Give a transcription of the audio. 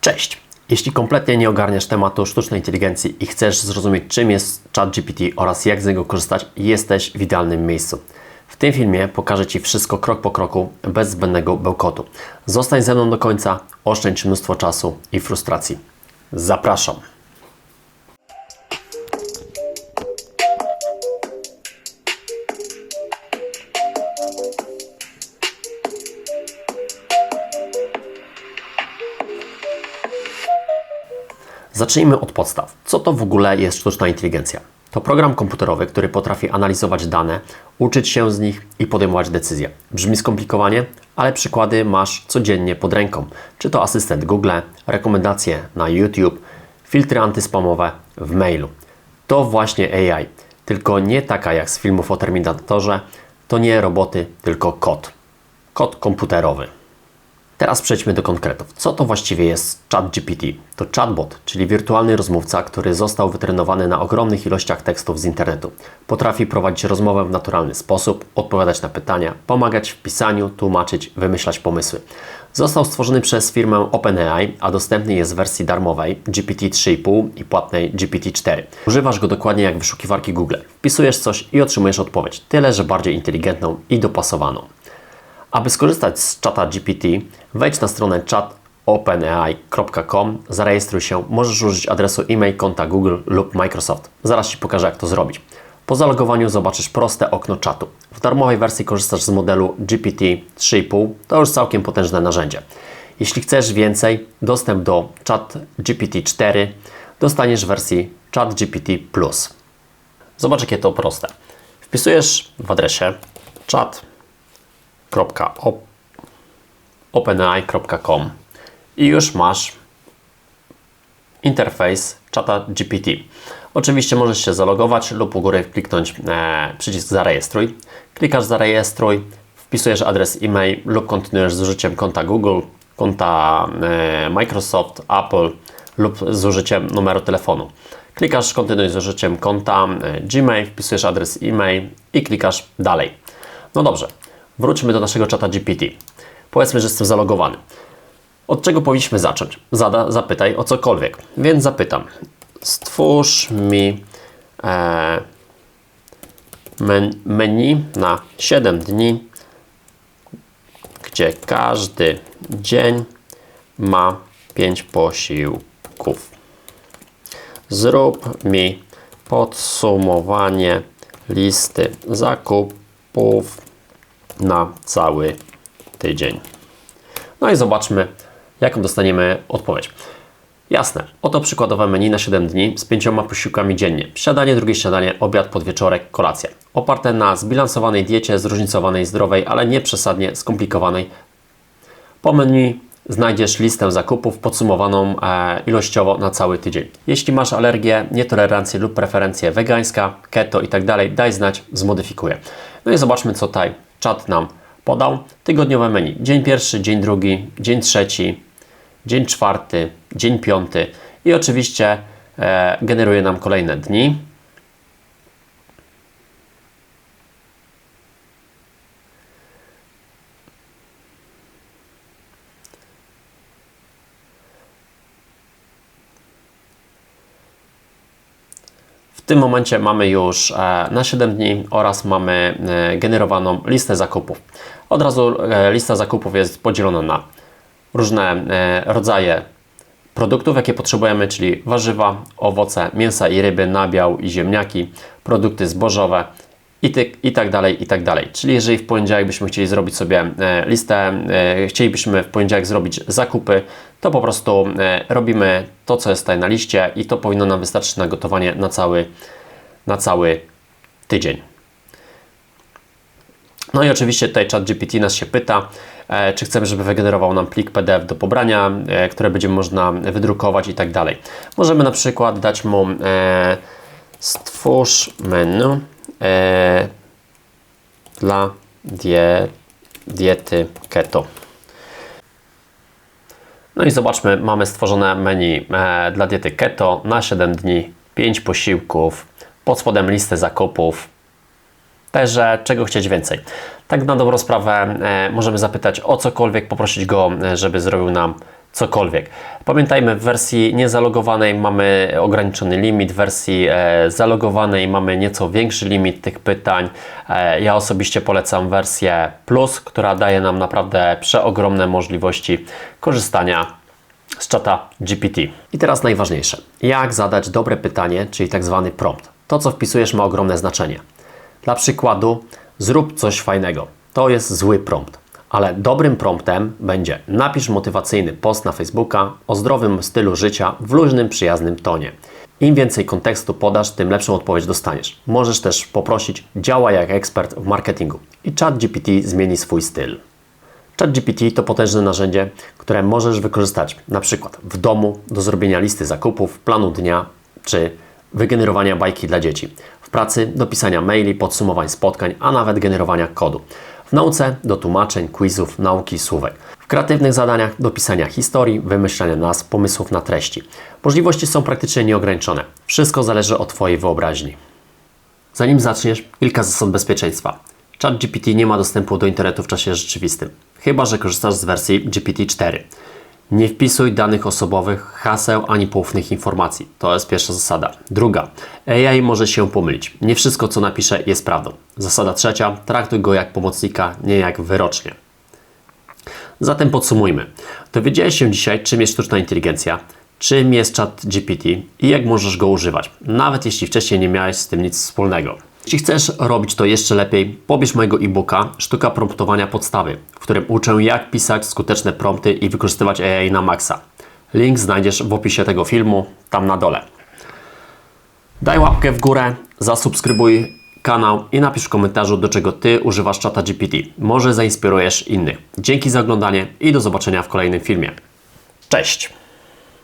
Cześć! Jeśli kompletnie nie ogarniasz tematu sztucznej inteligencji i chcesz zrozumieć, czym jest ChatGPT oraz jak z niego korzystać, jesteś w idealnym miejscu. W tym filmie pokażę Ci wszystko krok po kroku, bez zbędnego bełkotu. Zostań ze mną do końca, oszczędź mnóstwo czasu i frustracji. Zapraszam! Zacznijmy od podstaw. Co to w ogóle jest sztuczna inteligencja? To program komputerowy, który potrafi analizować dane, uczyć się z nich i podejmować decyzje. Brzmi skomplikowanie, ale przykłady masz codziennie pod ręką. Czy to asystent Google, rekomendacje na YouTube, filtry antyspamowe w mailu. To właśnie AI, tylko nie taka jak z filmów o Terminatorze. To nie roboty, tylko kod. Kod komputerowy. Teraz przejdźmy do konkretów. Co to właściwie jest ChatGPT? To chatbot, czyli wirtualny rozmówca, który został wytrenowany na ogromnych ilościach tekstów z internetu. Potrafi prowadzić rozmowę w naturalny sposób, odpowiadać na pytania, pomagać w pisaniu, tłumaczyć, wymyślać pomysły. Został stworzony przez firmę OpenAI, a dostępny jest w wersji darmowej GPT-3,5 i płatnej GPT-4. Używasz go dokładnie jak wyszukiwarki Google. Wpisujesz coś i otrzymujesz odpowiedź, tyle że bardziej inteligentną i dopasowaną. Aby skorzystać z czata GPT, wejdź na stronę chatopenai.com, zarejestruj się, możesz użyć adresu e-mail konta Google lub Microsoft. Zaraz Ci pokażę, jak to zrobić. Po zalogowaniu zobaczysz proste okno czatu. W darmowej wersji korzystasz z modelu GPT 3,5, to już całkiem potężne narzędzie. Jeśli chcesz więcej, dostęp do Chat GPT 4 dostaniesz w wersji Chat GPT Plus. Zobacz, jakie to proste. Wpisujesz w adresie chat openai.com i już masz interfejs czata GPT. Oczywiście możesz się zalogować lub u góry kliknąć e, przycisk zarejestruj. Klikasz zarejestruj, wpisujesz adres e-mail lub kontynuujesz z użyciem konta Google, konta e, Microsoft, Apple lub z użyciem numeru telefonu. Klikasz kontynuuj z użyciem konta e, Gmail, wpisujesz adres e-mail i klikasz dalej. No dobrze, Wróćmy do naszego czata GPT. Powiedzmy, że jestem zalogowany. Od czego powinniśmy zacząć? Zada, zapytaj o cokolwiek. Więc zapytam. Stwórz mi e, men, menu na 7 dni, gdzie każdy dzień ma 5 posiłków. Zrób mi podsumowanie listy zakupów na cały tydzień. No i zobaczmy, jaką dostaniemy odpowiedź. Jasne, oto przykładowe menu na 7 dni z pięcioma posiłkami dziennie. Śniadanie, drugie śniadanie, obiad, podwieczorek, kolacja. Oparte na zbilansowanej diecie, zróżnicowanej, zdrowej, ale nie przesadnie skomplikowanej. Po menu znajdziesz listę zakupów podsumowaną e, ilościowo na cały tydzień. Jeśli masz alergię, nietolerancję lub preferencję wegańska, keto i tak daj znać, zmodyfikuję. No i zobaczmy, co tutaj czat nam podał. Tygodniowe menu. Dzień pierwszy, dzień drugi, dzień trzeci, dzień czwarty, dzień piąty i oczywiście e, generuje nam kolejne dni. Tym momencie mamy już e, na 7 dni oraz mamy e, generowaną listę zakupów. Od razu e, lista zakupów jest podzielona na różne rodzaje produktów, jakie potrzebujemy, czyli warzywa, owoce, mięsa i ryby, nabiał i ziemniaki, produkty zbożowe, i, ty, i tak dalej, i tak dalej. Czyli jeżeli w poniedziałek byśmy chcieli zrobić sobie e, listę, e, chcielibyśmy w poniedziałek zrobić zakupy, to po prostu e, robimy to, co jest tutaj na liście i to powinno nam wystarczyć na gotowanie na cały, na cały tydzień. No i oczywiście tutaj ChatGPT nas się pyta, czy chcemy, żeby wygenerował nam plik PDF do pobrania, które będzie można wydrukować i tak dalej. Możemy na przykład dać mu stwórz menu e, dla die, diety keto. No i zobaczmy, mamy stworzone menu e, dla diety keto na 7 dni, 5 posiłków, pod spodem listę zakupów. Także czego chcieć więcej. Tak na dobrą sprawę e, możemy zapytać o cokolwiek, poprosić go, e, żeby zrobił nam cokolwiek. Pamiętajmy, w wersji niezalogowanej mamy ograniczony limit, w wersji e, zalogowanej mamy nieco większy limit tych pytań. E, ja osobiście polecam wersję Plus, która daje nam naprawdę przeogromne możliwości korzystania z czata GPT. I teraz najważniejsze. Jak zadać dobre pytanie, czyli tak zwany prompt. To, co wpisujesz, ma ogromne znaczenie. Dla przykładu, zrób coś fajnego. To jest zły prompt. Ale dobrym promptem będzie napisz motywacyjny post na Facebooka o zdrowym stylu życia w luźnym, przyjaznym tonie. Im więcej kontekstu podasz, tym lepszą odpowiedź dostaniesz. Możesz też poprosić działaj jak ekspert w marketingu i ChatGPT zmieni swój styl. ChatGPT to potężne narzędzie, które możesz wykorzystać na przykład w domu do zrobienia listy zakupów, planu dnia czy wygenerowania bajki dla dzieci. W pracy do pisania maili, podsumowań spotkań, a nawet generowania kodu. W nauce do tłumaczeń, quizów, nauki słówek. W kreatywnych zadaniach do pisania historii, wymyślania nazw, pomysłów na treści. Możliwości są praktycznie nieograniczone. Wszystko zależy od Twojej wyobraźni. Zanim zaczniesz, kilka zasad bezpieczeństwa. ChatGPT nie ma dostępu do internetu w czasie rzeczywistym, chyba że korzystasz z wersji GPT-4. Nie wpisuj danych osobowych, haseł ani poufnych informacji. To jest pierwsza zasada. Druga. AI może się pomylić. Nie wszystko, co napisze, jest prawdą. Zasada trzecia. Traktuj go jak pomocnika, nie jak wyrocznie. Zatem podsumujmy. Dowiedziałeś się dzisiaj, czym jest sztuczna inteligencja, czym jest chat GPT i jak możesz go używać, nawet jeśli wcześniej nie miałeś z tym nic wspólnego. Jeśli chcesz robić to jeszcze lepiej, pobierz mojego e-booka Sztuka promptowania podstawy, w którym uczę jak pisać skuteczne prompty i wykorzystywać AI na maksa. Link znajdziesz w opisie tego filmu, tam na dole. Daj łapkę w górę, zasubskrybuj kanał i napisz w komentarzu, do czego Ty używasz czata GPT. Może zainspirujesz innych. Dzięki za oglądanie i do zobaczenia w kolejnym filmie. Cześć!